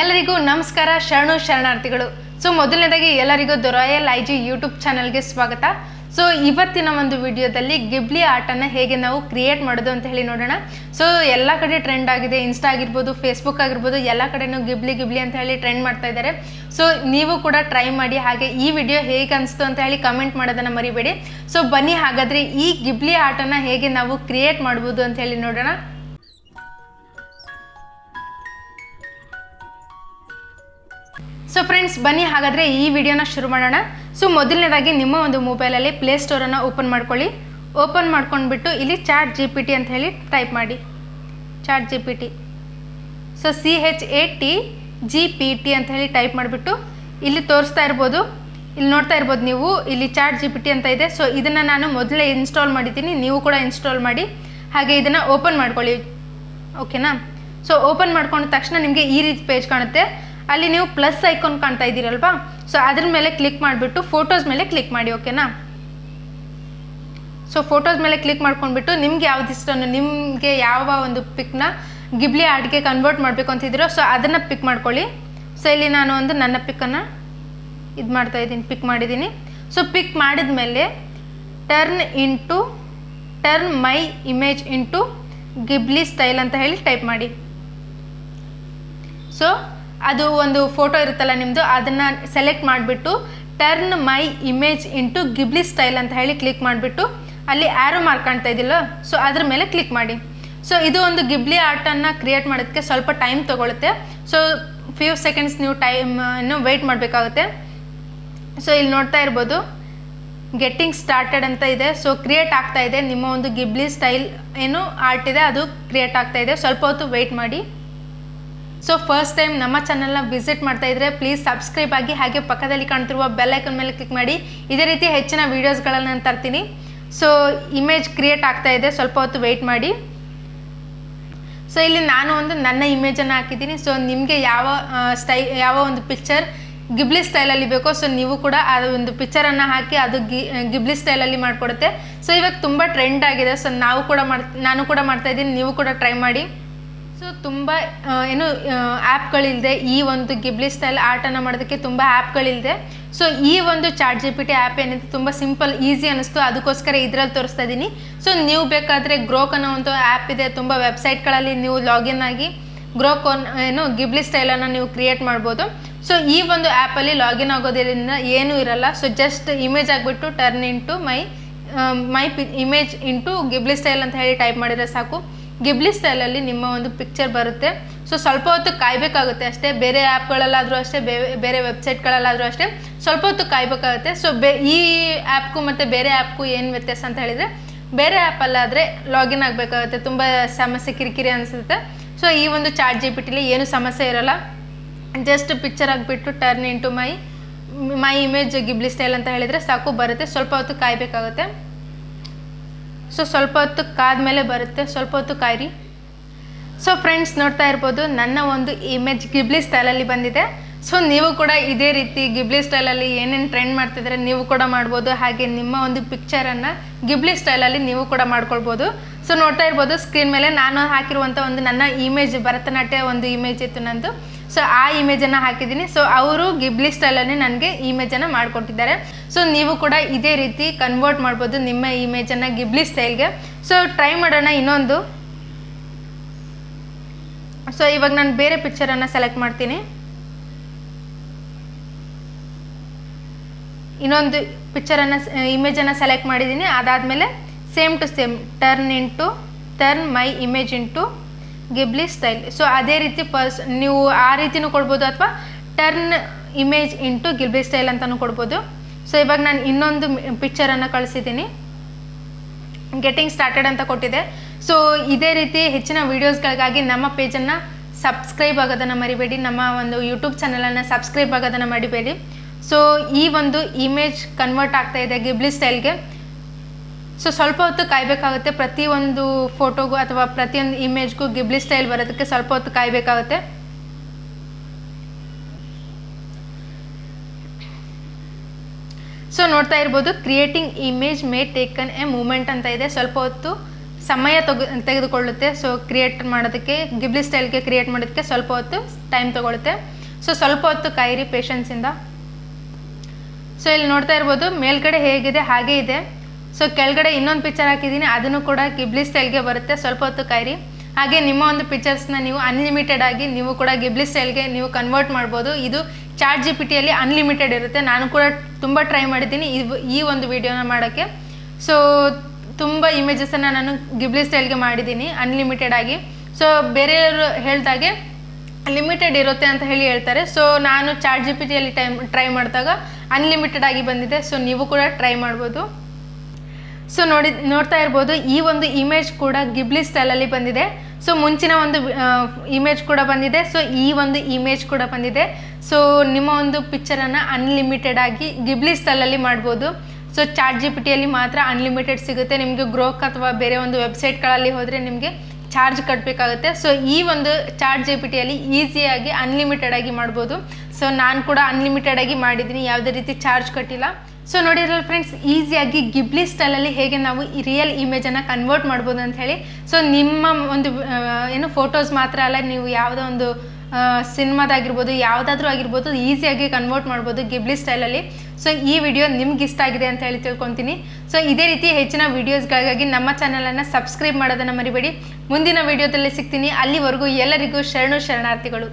ಎಲ್ಲರಿಗೂ ನಮಸ್ಕಾರ, ಶರಣು ಶರಣಾರ್ಥಿಗಳು. ಸೊ, ಮೊದಲನೇದಾಗಿ ಎಲ್ಲರಿಗೂ ದೊರಾಯಲ್ ಐ ಜಿ ಯೂಟ್ಯೂಬ್ ಚಾನಲ್ಗೆ ಸ್ವಾಗತ. ಸೊ, ಇವತ್ತಿನ ಒಂದು ವಿಡಿಯೋದಲ್ಲಿ ಗಿಬ್ಲಿ ಆರ್ಟನ್ನು ಹೇಗೆ ನಾವು ಕ್ರಿಯೇಟ್ ಮಾಡೋದು ಅಂತ ಹೇಳಿ ನೋಡೋಣ. ಸೊ, ಎಲ್ಲ ಕಡೆ ಟ್ರೆಂಡ್ ಆಗಿದೆ. ಇನ್ಸ್ಟಾ ಆಗಿರ್ಬೋದು, ಫೇಸ್ಬುಕ್ ಆಗಿರ್ಬೋದು, ಎಲ್ಲ ಕಡೆನೂ ಗಿಬ್ಲಿ ಗಿಬ್ಲಿ ಅಂತ ಹೇಳಿ ಟ್ರೆಂಡ್ ಮಾಡ್ತಾ ಇದ್ದಾರೆ. ಸೊ, ನೀವು ಕೂಡ ಟ್ರೈ ಮಾಡಿ. ಹಾಗೆ ಈ ವಿಡಿಯೋ ಹೇಗೆ ಅನಿಸ್ತು ಅಂತ ಹೇಳಿ ಕಮೆಂಟ್ ಮಾಡೋದನ್ನು ಮರಿಬೇಡಿ. ಸೊ, ಬನ್ನಿ ಹಾಗಾದರೆ ಈ ಗಿಬ್ಲಿ ಆರ್ಟನ್ನು ಹೇಗೆ ನಾವು ಕ್ರಿಯೇಟ್ ಮಾಡ್ಬೋದು ಅಂತ ಹೇಳಿ ನೋಡೋಣ. ಸೊ ಫ್ರೆಂಡ್ಸ್ ಬನ್ನಿ ಹಾಗಾದರೆ ಈ ವಿಡಿಯೋನ ಶುರು ಮಾಡೋಣ. ಸೊ ಮೊದಲನೇದಾಗಿ ನಿಮ್ಮ ಒಂದು ಮೊಬೈಲಲ್ಲಿ ಪ್ಲೇ ಸ್ಟೋರನ್ನು ಓಪನ್ ಮಾಡ್ಕೊಳ್ಳಿ. ಓಪನ್ ಮಾಡ್ಕೊಂಡ್ಬಿಟ್ಟು ಇಲ್ಲಿ ಚಾಟ್ ಜಿ ಪಿ ಟಿ ಅಂತ ಹೇಳಿ ಟೈಪ್ ಮಾಡಿ. Chat G P T so C H A T G P T ಅಂತ ಹೇಳಿ ಟೈಪ್ ಮಾಡಿಬಿಟ್ಟು ಇಲ್ಲಿ ತೋರಿಸ್ತಾ ಇರ್ಬೋದು. ಇಲ್ಲಿ ನೋಡ್ತಾ ಇರ್ಬೋದು ನೀವು, ಇಲ್ಲಿ ಚಾಟ್ ಜಿ ಪಿ ಟಿ ಅಂತ ಇದೆ. ಸೊ ಇದನ್ನು ನಾನು ಮೊದಲೇ ಇನ್ಸ್ಟಾಲ್ ಮಾಡಿದ್ದೀನಿ. ನೀವು ಕೂಡ ಇನ್ಸ್ಟಾಲ್ ಮಾಡಿ. ಹಾಗೆ ಇದನ್ನು ಓಪನ್ ಮಾಡ್ಕೊಳ್ಳಿ. ಓಕೆನಾ ಸೊ ಓಪನ್ ಮಾಡ್ಕೊಂಡ ತಕ್ಷಣ ನಿಮಗೆ ಈ ರೀತಿ ಪೇಜ್ ಕಾಣುತ್ತೆ. ಅಲ್ಲಿ ನೀವು ಪ್ಲಸ್ ಐಕಾನ್ ಕಾಣ್ತಾ ಇದ್ದೀರಲ್ವಾ? ಸೊ ಅದ್ರ ಮೇಲೆ ಕ್ಲಿಕ್ ಮಾಡಿಬಿಟ್ಟು ಫೋಟೋಸ್ ಮೇಲೆ ಕ್ಲಿಕ್ ಮಾಡಿ ಓಕೆನಾ ಸೊ ಫೋಟೋಸ್ ಮೇಲೆ ಕ್ಲಿಕ್ ಮಾಡ್ಕೊಂಡ್ಬಿಟ್ಟು ನಿಮ್ಗೆ ಯಾವ್ದು ಇಷ್ಟನೋ ನಿಮಗೆ ಯಾವ ಒಂದು ಪಿಕ್ನ ಗಿಬ್ಲಿ ಆರ್ಟ್ಗೆ ಕನ್ವರ್ಟ್ ಮಾಡಬೇಕು ಅಂತಿದ್ದೀರೋ ಸೊ ಅದನ್ನು ಪಿಕ್ ಮಾಡ್ಕೊಳ್ಳಿ. ಸೊ ಇಲ್ಲಿ ನಾನು ಒಂದು ನನ್ನ ಪಿಕ್ಕನ್ನು ಇದು ಮಾಡ್ತಾ ಇದ್ದೀನಿ ಪಿಕ್ ಮಾಡಿದ್ದೀನಿ. ಸೊ ಪಿಕ್ ಮಾಡಿದ ಮೇಲೆ turn into turn my image into Ghibli style ಅಂತ ಹೇಳಿ ಟೈಪ್ ಮಾಡಿ. ಸೊ ಅದು ಒಂದು ಫೋಟೋ ಇರುತ್ತಲ್ಲ ನಿಮ್ಮದು ಅದನ್ನು ಸೆಲೆಕ್ಟ್ ಮಾಡಿಬಿಟ್ಟು turn my image into Ghibli style ಅಂತ ಹೇಳಿ ಕ್ಲಿಕ್ ಮಾಡಿಬಿಟ್ಟು ಅಲ್ಲಿ ಆ್ಯರೋ ಮಾರ್ಕ್ ಕಾಣ್ತಾ ಇದ್ದಿಲ್ಲ ಸೊ ಅದ್ರ ಮೇಲೆ ಕ್ಲಿಕ್ ಮಾಡಿ. ಸೊ ಇದು ಒಂದು ಗಿಬ್ಲಿ ಆರ್ಟನ್ನು ಕ್ರಿಯೇಟ್ ಮಾಡೋದಕ್ಕೆ ಸ್ವಲ್ಪ ಟೈಮ್ ತೊಗೊಳುತ್ತೆ. ಸೊ ಫ್ಯೂ ಸೆಕೆಂಡ್ಸ್ ನೀವು ಟೈಮ್ ಇನ್ನು ವೆಯ್ಟ್ ಮಾಡಬೇಕಾಗುತ್ತೆ. ಸೊ ಇಲ್ಲಿ ನೋಡ್ತಾ ಇರ್ಬೋದು ಗೆಟ್ಟಿಂಗ್ ಸ್ಟಾರ್ಟೆಡ್ ಅಂತ ಇದೆ. ಸೊ ಕ್ರಿಯೇಟ್ ಆಗ್ತಾ ಇದೆ. ನಿಮ್ಮ ಒಂದು ಗಿಬ್ಲಿ ಸ್ಟೈಲ್ ಏನು ಆರ್ಟ್ ಇದೆ, ಅದು ಕ್ರಿಯೇಟ್ ಆಗ್ತಾ ಇದೆ. ಸ್ವಲ್ಪ ಹೊತ್ತು ವೆಯ್ಟ್ ಮಾಡಿ. ಸೊ ಫಸ್ಟ್ ಟೈಮ್ ನಮ್ಮ ಚಾನಲ್ನ ವಿಸಿಟ್ ಮಾಡ್ತಾ ಇದ್ರೆ ಪ್ಲೀಸ್ ಸಬ್ಸ್ಕ್ರೈಬ್ ಆಗಿ ಹಾಗೆ ಪಕ್ಕದಲ್ಲಿ ಕಾಣ್ತಿರುವ ಬೆಲ್ ಐಕನ್ ಮೇಲೆ ಕ್ಲಿಕ್ ಮಾಡಿ. ಇದೇ ರೀತಿ ಹೆಚ್ಚಿನ ವೀಡಿಯೋಸ್ಗಳನ್ನು ನಾನು ತರ್ತೀನಿ. ಸೊ ಇಮೇಜ್ ಕ್ರಿಯೇಟ್ ಆಗ್ತಾ ಇದೆ. ಸ್ವಲ್ಪ ಹೊತ್ತು ವೆಯ್ಟ್ ಮಾಡಿ. ಸೊ ಇಲ್ಲಿ ನಾನು ಒಂದು ನನ್ನ ಇಮೇಜನ್ನು ಹಾಕಿದ್ದೀನಿ. ಸೊ ನಿಮಗೆ ಯಾವ ಸ್ಟೈ ಯಾವ ಒಂದು ಪಿಕ್ಚರ್ ಗಿಬ್ಲಿ ಸ್ಟೈಲಲ್ಲಿ ಬೇಕೋ ಸೊ ನೀವು ಕೂಡ ಅದು ಒಂದು ಪಿಕ್ಚರನ್ನು ಹಾಕಿ ಅದು ಗಿ ಗಿಬ್ಲಿ ಸ್ಟೈಲಲ್ಲಿ ಮಾಡಿಕೊಡುತ್ತೆ. ಸೊ ಇವಾಗ ತುಂಬ ಟ್ರೆಂಡ್ ಆಗಿದೆ. ಸೊ ನಾವು ಕೂಡ ಮಾಡ್ ನಾನು ಕೂಡ ಮಾಡ್ತಾಯಿದ್ದೀನಿ ನೀವು ಕೂಡ ಟ್ರೈ ಮಾಡಿ. ಸೊ ತುಂಬ ಏನು ಆ್ಯಪ್ಗಳಿಲ್ಲದೆ ಈ ಒಂದು ಗಿಬ್ಲಿ ಸ್ಟೈಲ್ ಆರ್ಟನ್ನು ಮಾಡೋದಕ್ಕೆ ತುಂಬ ಆ್ಯಪ್ಗಳಿಲ್ಲದೆ ಸೊ ಈ ಒಂದು chat G P T app ಏನಿದೆ ತುಂಬ ಸಿಂಪಲ್, ಈಸಿ ಅನ್ನಿಸ್ತು. ಅದಕ್ಕೋಸ್ಕರ ಇದರಲ್ಲಿ ತೋರಿಸ್ತಾ ಇದ್ದೀನಿ ಸೊ ನೀವು ಬೇಕಾದರೆ ಗ್ರೋಕ್ ಅನ್ನೋ ಒಂದು ಆ್ಯಪ್ ಇದೆ. ತುಂಬ ವೆಬ್ಸೈಟ್ಗಳಲ್ಲಿ ನೀವು ಲಾಗಿನ್ ಆಗಿ ಗ್ರೋಕ್ ಏನು ಗಿಬ್ಲಿ ಸ್ಟೈಲನ್ನು ನೀವು ಕ್ರಿಯೇಟ್ ಮಾಡ್ಬೋದು. ಸೊ ಈ ಒಂದು ಆ್ಯಪಲ್ಲಿ ಲಾಗಿನ್ ಆಗೋದ್ರಿಂದ ಏನೂ ಇರಲ್ಲ. ಸೊ ಜಸ್ಟ್ ಇಮೇಜ್ ಆಗಿಬಿಟ್ಟು turn into my my P, image into Ghibli style ಅಂತ ಹೇಳಿ ಟೈಪ್ ಮಾಡಿದರೆ ಸಾಕು. ಗಿಬ್ಲಿ ಸ್ಟೈಲಲ್ಲಿ ನಿಮ್ಮ ಒಂದು ಪಿಕ್ಚರ್ ಬರುತ್ತೆ. ಸೊ ಸ್ವಲ್ಪ ಹೊತ್ತು ಕಾಯಬೇಕಾಗುತ್ತೆ ಅಷ್ಟೇ. ಬೇರೆ ಆ್ಯಪ್ಗಳಲ್ಲಾದರೂ ಅಷ್ಟೇ ಬೇರೆ ವೆಬ್ಸೈಟ್ಗಳಲ್ಲಾದರೂ ಅಷ್ಟೇ ಸ್ವಲ್ಪ ಹೊತ್ತು ಕಾಯಬೇಕಾಗುತ್ತೆ. ಸೊ ಬೇ, ಈ ಆ್ಯಪ್ಗೂ ಮತ್ತು ಬೇರೆ ಆ್ಯಪ್ಗೂ ಏನು ವ್ಯತ್ಯಾಸ ಅಂತ ಹೇಳಿದರೆ, ಬೇರೆ ಆ್ಯಪಲ್ಲಾದರೆ ಲಾಗಿನ್ ಆಗಬೇಕಾಗುತ್ತೆ. ತುಂಬ ಸಮಸ್ಯೆ ಕಿರಿಕಿರಿ ಅನಿಸುತ್ತೆ. ಸೊ ಈ ಒಂದು ಚಾಟ್ ಜಿ ಪಿ ಟಿಲಿ ಏನು ಸಮಸ್ಯೆ ಇರೋಲ್ಲ. ಜಸ್ಟ್ ಪಿಕ್ಚರ್ ಆಗಿಬಿಟ್ಟು turn into my my image Ghibli style ಅಂತ ಹೇಳಿದರೆ ಸಾಕು, ಬರುತ್ತೆ. ಸ್ವಲ್ಪ ಹೊತ್ತು ಕಾಯಬೇಕಾಗುತ್ತೆ. ಸೊ ಸ್ವಲ್ಪ ಹೊತ್ತು ಕಾದ್ಮೇಲೆ ಬರುತ್ತೆ. ಸ್ವಲ್ಪ ಹೊತ್ತು ಕಾಯಿರಿ. ಸೊ ಫ್ರೆಂಡ್ಸ್ ನೋಡ್ತಾ ಇರ್ಬೋದು, ನನ್ನ ಒಂದು ಇಮೇಜ್ ಗಿಬ್ಲಿ ಸ್ಟೈಲಲ್ಲಿ ಬಂದಿದೆ. ಸೊ ನೀವು ಕೂಡ ಇದೇ ರೀತಿ ಗಿಬ್ಲಿ ಸ್ಟೈಲಲ್ಲಿ ಏನೇನು ಟ್ರೆಂಡ್ ಮಾಡ್ತಿದ್ರೆ ನೀವು ಕೂಡ ಮಾಡ್ಬೋದು. ಹಾಗೆ ನಿಮ್ಮ ಒಂದು ಪಿಕ್ಚರನ್ನು ಗಿಬ್ಲಿ ಸ್ಟೈಲಲ್ಲಿ ನೀವು ಕೂಡ ಮಾಡ್ಕೊಳ್ಬೋದು. ಸೊ ನೋಡ್ತಾ ಇರ್ಬೋದು ಸ್ಕ್ರೀನ್ ಮೇಲೆ ನಾನು ಹಾಕಿರುವಂಥ ಒಂದು ನನ್ನ ಇಮೇಜ್ ಭರತನಾಟ್ಯ ಒಂದು ಇಮೇಜ್ ಇತ್ತು ನಂದು. ಸೊ ಆ ಇಮೇಜನ್ನು ಹಾಕಿದ್ದೀನಿ. ಸೊ ಅವರು ಗಿಬ್ಲಿ ಸ್ಟೈಲಲ್ಲಿ ನನಗೆ ಇಮೇಜನ್ನು ಮಾಡಿಕೊಟ್ಟಿದ್ದಾರೆ. ಸೊ ನೀವು ಕೂಡ ಇದೇ ರೀತಿ ಕನ್ವರ್ಟ್ ಮಾಡ್ಬೋದು ನಿಮ್ಮ ಇಮೇಜನ್ನು ಗಿಬ್ಲಿ ಸ್ಟೈಲ್ಗೆ ಸೊ ಟ್ರೈ ಮಾಡೋಣ ಇನ್ನೊಂದು. ಸೊ ಇವಾಗ ನಾನು ಬೇರೆ ಪಿಕ್ಚರನ್ನು ಸೆಲೆಕ್ಟ್ ಮಾಡ್ತೀನಿ. ಇನ್ನೊಂದು ಪಿಕ್ಚರನ್ನು ಇಮೇಜನ್ನು ಸೆಲೆಕ್ಟ್ ಮಾಡಿದ್ದೀನಿ ಅದಾದಮೇಲೆ same to same turn into turn my image into Ghibli style so ಅದೇ ರೀತಿ ಪರ್ಸ್ ನೀವು ಆ ರೀತಿನೂ ಕೊಡ್ಬೋದು ಅಥವಾ turn image into Ghibli style ಅಂತಲೂ ಕೊಡ್ಬೋದು. ಸೊ ಇವಾಗ ನಾನು ಇನ್ನೊಂದು ಪಿಕ್ಚರನ್ನು ಕಳಿಸಿದ್ದೀನಿ ಗೆಟಿಂಗ್ ಸ್ಟಾರ್ಟೆಡ್ ಅಂತ ಕೊಟ್ಟಿದೆ. ಸೊ ಇದೇ ರೀತಿ ಹೆಚ್ಚಿನ ವೀಡಿಯೋಸ್ಗಳಿಗಾಗಿ ನಮ್ಮ ಪೇಜನ್ನು ಸಬ್ಸ್ಕ್ರೈಬ್ ಆಗೋದನ್ನು ಮರಿಬೇಡಿ. ನಮ್ಮ ಒಂದು ಯೂಟ್ಯೂಬ್ ಚಾನಲನ್ನು ಸಬ್ಸ್ಕ್ರೈಬ್ ಆಗೋದನ್ನು ಮರಿಬೇಡಿ. ಸೊ ಈ ಒಂದು ಇಮೇಜ್ ಕನ್ವರ್ಟ್ ಆಗ್ತಾ ಇದೆ ಗಿಬ್ಲಿ ಸ್ಟೈಲ್ಗೆ ಸೊ ಸ್ವಲ್ಪ ಹೊತ್ತು ಕಾಯಬೇಕಾಗುತ್ತೆ. ಪ್ರತಿಯೊಂದು ಫೋಟೋಗೂ ಅಥವಾ ಪ್ರತಿಯೊಂದು ಇಮೇಜ್ಗೂ ಗಿಬ್ಲಿ ಸ್ಟೈಲ್ ಬರೋದಕ್ಕೆ ಸ್ವಲ್ಪ ಹೊತ್ತು ಕಾಯಬೇಕಾಗುತ್ತೆ. ಸೊ ನೋಡ್ತಾ ಇರ್ಬೋದು creating image may taken a moment ಅಂತ ಇದೆ. ಸ್ವಲ್ಪ ಹೊತ್ತು ಸಮಯ ತೆಗೆ, ತೆಗೆದುಕೊಳ್ಳುತ್ತೆ. ಸೊ ಕ್ರಿಯೇಟ್ ಮಾಡೋದಕ್ಕೆ ಗಿಬ್ಲಿ ಸ್ಟೈಲ್ಗೆ ಕ್ರಿಯೇಟ್ ಮಾಡೋದಕ್ಕೆ ಸ್ವಲ್ಪ ಹೊತ್ತು ಟೈಮ್ ತೊಗೊಳುತ್ತೆ. ಸೊ ಸ್ವಲ್ಪ ಹೊತ್ತು ಕಾಯಿರಿ ಪೇಷನ್ಸಿಂದ ಸೊ ಇಲ್ಲಿ ನೋಡ್ತಾ ಇರ್ಬೋದು, ಮೇಲ್ಗಡೆ ಹೇಗಿದೆ, ಹಾಗೇ ಇದೆ. ಸೊ ಕೆಳಗಡೆ ಇನ್ನೊಂದು ಪಿಕ್ಚರ್ ಹಾಕಿದ್ದೀನಿ. ಅದನ್ನು ಕೂಡ ಗಿಬ್ಲಿ ಸ್ಟೈಲ್ಗೆ ಬರುತ್ತೆ. ಸ್ವಲ್ಪ ಹೊತ್ತು ಕಾಯಿರಿ ಹಾಗೆ ನಿಮ್ಮ ಒಂದು ಪಿಕ್ಚರ್ಸ್ನ ನೀವು ಅನ್ಲಿಮಿಟೆಡ್ ಆಗಿ ನೀವು ಕೂಡ ಗಿಬ್ಲಿ ಸ್ಟೈಲ್ಗೆ ನೀವು ಕನ್ವರ್ಟ್ ಮಾಡ್ಬೋದು. ಇದು ಚಾಟ್ ಜಿ ಪಿ ಟಿಯಲ್ಲಿ ಅನ್ಲಿಮಿಟೆಡ್ ಇರುತ್ತೆ. ನಾನು ಕೂಡ ತುಂಬ ಟ್ರೈ ಮಾಡಿದ್ದೀನಿ ಈ ಒಂದು ವಿಡಿಯೋನ ಮಾಡೋಕ್ಕೆ. ಸೊ ತುಂಬ ಇಮೇಜಸನ್ನು ನಾನು ಗಿಬ್ಲಿ ಸ್ಟೈಲ್ಗೆ ಮಾಡಿದ್ದೀನಿ ಅನ್ಲಿಮಿಟೆಡ್ ಆಗಿ. ಸೊ ಬೇರೆಯವರು ಹೇಳ್ದಾಗೆ ಲಿಮಿಟೆಡ್ ಇರುತ್ತೆ ಅಂತ ಹೇಳಿ ಹೇಳ್ತಾರೆ. ಸೊ ನಾನು ಚಾಟ್ ಜಿ ಪಿ ಟಿಯಲ್ಲಿ ಟೈಮ್ ಟ್ರೈ ಮಾಡಿದಾಗ ಅನ್ಲಿಮಿಟೆಡ್ ಆಗಿ ಬಂದಿದೆ. ಸೊ ನೀವು ಕೂಡ ಟ್ರೈ ಮಾಡ್ಬೋದು. ಸೊ ನೋಡಿ, ನೋಡ್ತಾ ಇರ್ಬೋದು, ಈ ಒಂದು ಇಮೇಜ್ ಕೂಡ ಗಿಬ್ಲಿ ಸ್ಟೈಲಲ್ಲಿ ಬಂದಿದೆ. ಸೊ ಮುಂಚಿನ ಒಂದು ಇಮೇಜ್ ಕೂಡ ಬಂದಿದೆ. ಸೊ ಈ ಒಂದು ಇಮೇಜ್ ಕೂಡ ಬಂದಿದೆ. ಸೊ ನಿಮ್ಮ ಒಂದು ಪಿಕ್ಚರನ್ನು ಅನ್ಲಿಮಿಟೆಡ್ ಆಗಿ ಗಿಬ್ಲಿ ಸ್ಟೈಲಲ್ಲಿ ಮಾಡ್ಬೋದು. ಸೊ ಚಾಟ್ ಜಿ ಪಿ ಟಿಯಲ್ಲಿ ಮಾತ್ರ ಅನ್ಲಿಮಿಟೆಡ್ ಸಿಗುತ್ತೆ. ನಿಮಗೆ ಗ್ರೋಕ್ ಅಥವಾ ಬೇರೆ ಒಂದು ವೆಬ್ಸೈಟ್ಗಳಲ್ಲಿ ಹೋದರೆ ನಿಮಗೆ ಚಾರ್ಜ್ ಕಟ್ಟಬೇಕಾಗುತ್ತೆ ಸೊ ಈ ಒಂದು ಚಾಟ್ ಜಿ ಪಿ ಟಿಯಲ್ಲಿ ಈಸಿಯಾಗಿ ಅನ್ಲಿಮಿಟೆಡ್ ಆಗಿ ಮಾಡ್ಬೋದು. ಸೊ ನಾನು ಕೂಡ ಅನ್ಲಿಮಿಟೆಡ್ ಆಗಿ ಮಾಡಿದ್ದೀನಿ. ಯಾವುದೇ ರೀತಿ ಚಾರ್ಜ್ ಕಟ್ಟಿಲ್ಲ. ಸೊ ನೋಡಿರಲ್ಲ ಫ್ರೆಂಡ್ಸ್ ಈಸಿಯಾಗಿ ಗಿಬ್ಲಿ ಸ್ಟೈಲಲ್ಲಿ ಹೇಗೆ ನಾವು ಈ ರಿಯಲ್ ಇಮೇಜನ್ನು ಕನ್ವರ್ಟ್ ಮಾಡ್ಬೋದು ಅಂತ ಹೇಳಿ. ಸೊ ನಿಮ್ಮ ಒಂದು ಏನು ಫೋಟೋಸ್ ಮಾತ್ರ ಅಲ್ಲ, ನೀವು ಯಾವುದೋ ಒಂದು ಸಿನಿಮಾದಾಗಿರ್ಬೋದು, ಯಾವುದಾದ್ರೂ ಆಗಿರ್ಬೋದು ಈಸಿಯಾಗಿ ಕನ್ವರ್ಟ್ ಮಾಡ್ಬೋದು ಗಿಬ್ಲಿ ಸ್ಟೈಲಲ್ಲಿ ಸೊ ಈ ವಿಡಿಯೋ ನಿಮ್ಗೆ ಇಷ್ಟ ಆಗಿದೆ ಅಂತ ಹೇಳಿ ತಿಳ್ಕೊತೀನಿ. ಸೊ ಇದೇ ರೀತಿ ಹೆಚ್ಚಿನ ವೀಡಿಯೋಸ್ಗಳಿಗಾಗಿ ನಮ್ಮ ಚಾನಲನ್ನು ಸಬ್ಸ್ಕ್ರೈಬ್ ಮಾಡೋದನ್ನು ಮರಿಬೇಡಿ. ಮುಂದಿನ ವಿಡಿಯೋದಲ್ಲಿ ಸಿಗ್ತೀನಿ. ಅಲ್ಲಿವರೆಗೂ ಎಲ್ಲರಿಗೂ ಶರಣು ಶರಣಾರ್ಥಿಗಳು.